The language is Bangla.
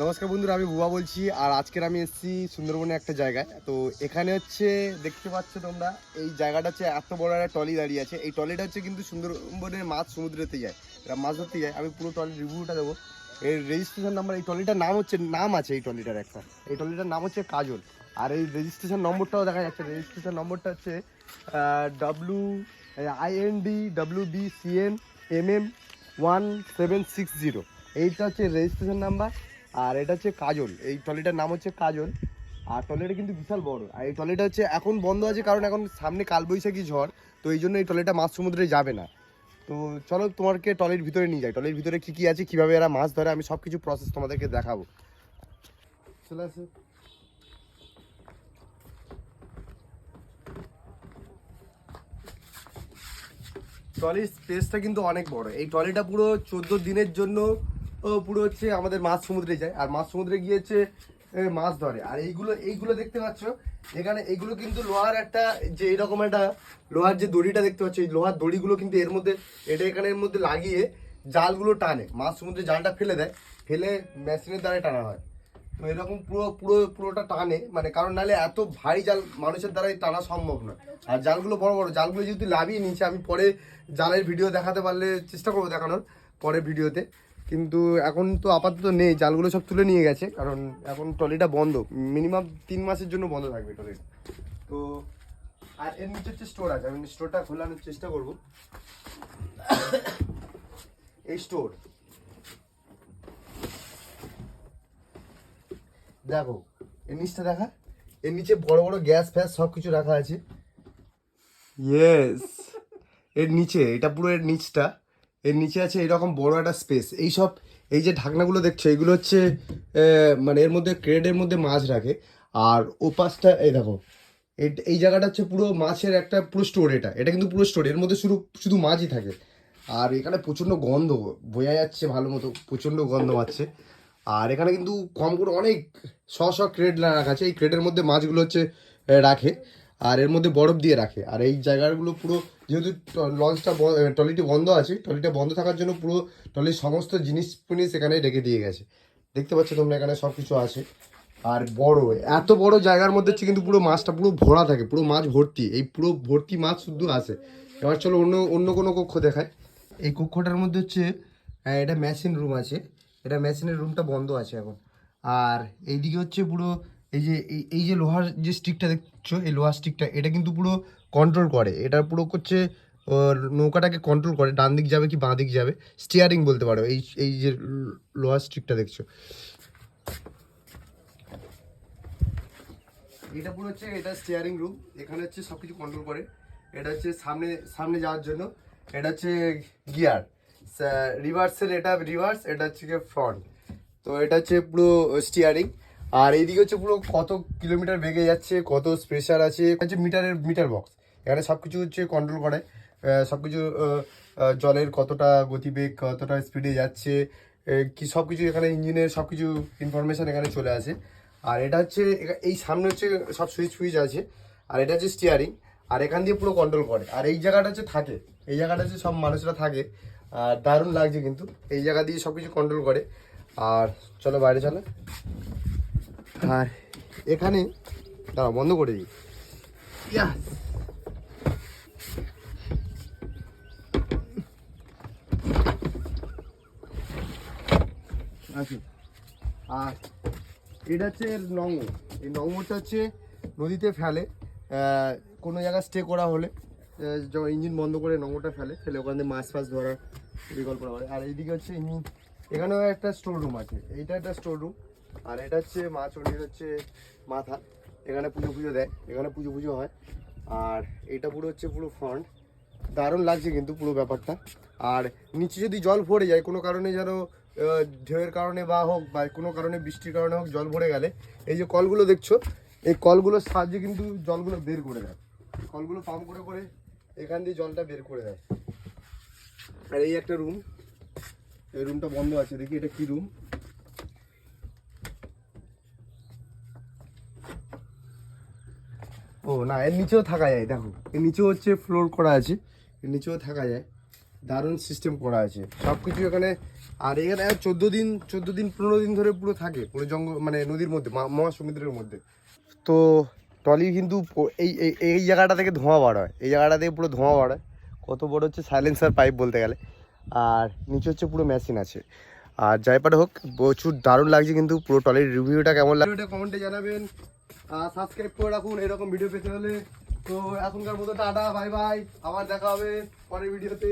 নমস্কার বন্ধুরা, আমি বুবা বলছি, আর আজকের আমি এসেছি সুন্দরবনে একটা জায়গায়। তো এখানে হচ্ছে, দেখতে পাচ্ছ তোমরা, এই জায়গাটা হচ্ছে এত বড় একটা টলি দাঁড়িয়ে আছে। এই টলিটা হচ্ছে কিন্তু সুন্দরবনের মাছ সমুদ্রেতে যায়। এরা মাছ ধরতে যায়। আমি পুরো টলির রিভিউটা দেবো। এর রেজিস্ট্রেশন নাম্বার এই টলিটার নাম হচ্ছে, নাম আছে এই টলিটার একটা। এই টলিটার নাম হচ্ছে কাজল। আর এই রেজিস্ট্রেশন নম্বরটাও দেখা যাচ্ছে। রেজিস্ট্রেশন নম্বরটা হচ্ছে W IND W B CN M M one seven six zero এইটা হচ্ছে রেজিস্ট্রেশন নাম্বার আর এটা হচ্ছে কাজল। এই ট্রলিটার নাম হচ্ছে কাজল। আর ট্রলিটা কিন্তু বিশাল বড়। আর এই ট্রলিটা হচ্ছে এখন বন্ধ আছে কারণ এখন সামনে কালবৈশাখী ঝড়, তো এই জন্য এই ট্রলিটা মাছ সমুদ্রে যাবে না। তো চলো তোমাকে ট্রলির ভিতরে নিয়ে যাই। ট্রলির ভিতরে কী কী আছে, কীভাবে এরা মাছ ধরে, আমি সব কিছু প্রসেস তোমাদেরকে দেখাবো। চলে আসো। ট্রলির স্পেসটা কিন্তু অনেক বড়। এই ট্রলিটা পুরো চোদ্দ দিনের জন্য পুরো হচ্ছে আমাদের মাছ সমুদ্রে যায়, আর মাছ সমুদ্রে গিয়ে হচ্ছে মাছ ধরে। আর এইগুলো এইগুলো দেখতে পাচ্ছ, এখানে এইগুলো কিন্তু লোহার একটা যে এরকম একটা লোহার যে দড়িটা দেখতে পাচ্ছ, এই লোহার দড়িগুলো কিন্তু এর মধ্যে, এটা এখানে এর মধ্যে লাগিয়ে জালগুলো টানে। মাছ সমুদ্রে জালটা ফেলে দেয়, ফেলে মেশিনের দ্বারা টানা হয়। তো এরকম পুরো পুরো, পুরোটা টানে মানে কারণ নাহলে এত ভারী জাল মানুষের দ্বারাই টানা সম্ভব না আর জালগুলো বড় বড়, জালগুলো যেহেতু লাভিয়ে নিয়েছে, আমি পরে জালের ভিডিও দেখাতে পারলে চেষ্টা করব দেখানোর, পরের ভিডিওতে। কিন্তু এখন তো আপাতত নেই, জালগুলো সব তুলে নিয়ে গেছে, কারণ এখন ট্রলিটা বন্ধ। মিনিমাম তিন মাসের জন্য বন্ধ থাকবে ট্রলিটা তো, আর এর নিচে হচ্ছে স্টোর আছে, আমি স্টোরটা খোলানোর চেষ্টা করব। এই স্টোর। দেখো, এর নিচটা দেখা, এর নিচে বড় বড় গ্যাস ফ্যাস সব কিছু রাখা আছে। ইয়েস এর নিচে, এটা পুরো এর নিচটা। এর নিচে আছে এরকম বড় একটা স্পেস এই সব এই যে ঢাকনাগুলো দেখছ, এগুলো হচ্ছে মানে এর মধ্যে ক্রেডের মধ্যে মাছ রাখে। আর ও পাশটা এই দেখো এই জায়গাটা হচ্ছে পুরো মাছের একটা, পুরো স্টোর এটা। এটা কিন্তু পুরো স্টোর এর মধ্যে শুধু শুধু মাছই থাকে। আর এখানে প্রচণ্ড গন্ধ, বোঝা যাচ্ছে ভালো মতো, প্রচণ্ড গন্ধ পাচ্ছে। আর এখানে কিন্তু কম করে অনেক, শ শ ক্রেড রাখা আছে। এই ক্রেডের মধ্যে মাছগুলো হচ্ছে রাখে। আর এর মধ্যে বরফ দিয়ে রাখে। আর এই জায়গাগুলো পুরো যেহেতু লঞ্চটা ট্রলিটি বন্ধ আছে, ট্রলিটা বন্ধ থাকার জন্য পুরো ট্রলির সমস্ত জিনিস ফিনিস এখানে রেখে দিয়ে গেছে। দেখতে পাচ্ছ তোমরা এখানে সব কিছু আছে। আর বড়, এত বড় জায়গার মধ্যে হচ্ছে কিন্তু পুরো মাছটা পুরো ভরা থাকে, পুরো মাছ ভর্তি। এই পুরো ভর্তি মাছ শুধু আছে। এবার চলো অন্য অন্য কোনো কক্ষ দেখায় এই কক্ষটার মধ্যে হচ্ছে এটা মেশিন রুম আছে। এটা মেশিনের রুমটা বন্ধ আছে এখন। আর এইদিকে হচ্ছে পুরো এই যে, এই- এই যে লোহার যে স্টিকটা দেখছ এই লোহার স্টিকটা এটা কিন্তু পুরো কন্ট্রোল করে। এটা পুরো করছে নৌকাটাকে কন্ট্রোল করে। ডান দিক যাবে কি বাঁ দিক যাবে? স্টিয়ারিং বলতে পারো। এই এই যে লোহার স্টিকটা দেখছ। এটা পুরো হচ্ছে, এটা স্টিয়ারিং রুম এখানে হচ্ছে সব কিছু কন্ট্রোল করে। এটা হচ্ছে সামনে সামনে যাওয়ার জন্য। এটা হচ্ছে গিয়ার রিভার্সের এটা রিভার্স এটা হচ্ছে ফ্রন্ট তো এটা হচ্ছে পুরো স্টিয়ারিং আর এইদিকে হচ্ছে পুরো কত কিলোমিটার বেগে যাচ্ছে, কত প্রেশার আছে, হচ্ছে মিটারের মিটার বক্স এখানে সব কিছু হচ্ছে কন্ট্রোল করে। সব কিছু জলের কতটা গতিবেগ, কতটা স্পিডে যাচ্ছে কি সব কিছু এখানে ইঞ্জিনের সব কিছু ইনফরমেশন এখানে চলে আসে। আর এটা হচ্ছে, এই সামনে হচ্ছে সব সুইচ ফুইচ আছে। আর এটা হচ্ছে স্টিয়ারিং আর এখান দিয়ে পুরো কন্ট্রোল করে। আর এই জায়গাটা হচ্ছে থাকে। এই জায়গাটা হচ্ছে সব মানুষরা থাকে। আর দারুণ লাগছে কিন্তু। এই জায়গা দিয়ে সব কিছু কন্ট্রোল করে। আর চলো বাইরে চলো। আর এখানে দাঁড়াও বন্ধ করে দিই। ইয়াস আচ্ছা। আর এটা হচ্ছে নঙ্গর এই নঙ্গরটা হচ্ছে নদীতে ফেলে। কোনো জায়গায় স্টে করা হলে যখন ইঞ্জিন বন্ধ করে নঙ্গরটা ফেলে ফেলে ওখান থেকে মাছ ফাছ ধরার পরিকল্পনা করে। আর এইদিকে হচ্ছে ইঞ্জিন এখানেও একটা স্টোর রুম আছে। এইটা একটা স্টোর রুম আর এটা হচ্ছে মা চণ্ডীর হচ্ছে মাথা। এখানে পুজো পুজো দেয়, এখানে পুজো পুজো হয়। আর এটা পুরো হচ্ছে পুরো ফ্রন্ট দারুণ লাগছে কিন্তু পুরো ব্যাপারটা। আর নিচে যদি জল ভরে যায়, কোনো কারণে যেন ঢেউয়ের কারণে বা হোক, বা কোনো কারণে বৃষ্টির কারণে হোক জল ভরে গেলে, এই যে কলগুলো দেখছ, এই কলগুলোর সাহায্যে কিন্তু জলগুলো বের করে দেয়। কলগুলো পাম্প করে করে এখান দিয়ে জলটা বের করে দেয়। আর এই একটা রুম এই রুমটা বন্ধ আছে, দেখি এটা কি রুম ও, না, এর নিচেও থাকা যায়, দেখো। এর নিচেও হচ্ছে ফ্লোর করা আছে, এর নিচেও থাকা যায়, দারুণ সিস্টেম করা আছে। সব কিছু এখানে, আর এখানে চোদ্দ দিন চোদ্দ দিন, পনেরো দিন ধরে পুরো থাকে, পুরো জঙ্গল মানে নদীর মধ্যে মহাসমুদ্রের মধ্যে। তো ট্রলি কিন্তু এই এই জায়গাটা থেকে ধোঁয়া বার হয়, এই জায়গাটা থেকে পুরো ধোঁয়া বার হয়। কত বড় হচ্ছে সাইলেন্সার পাইপ বলতে গেলে। আর নিচে হচ্ছে পুরো মেশিন আছে। আর যাইপাটা হোক, প্রচুর দারুণ লাগছে কিন্তু পুরো ট্রলির রিভিউটা কেমন লাগে ভিডিওটা কমেন্টে জানাবেন। সাবস্ক্রাইব করে রাখুন, এরকম ভিডিও পেতে হলে। তো এখনকার মতো টাটা বাই বাই আবার দেখা হবে পরের ভিডিওতে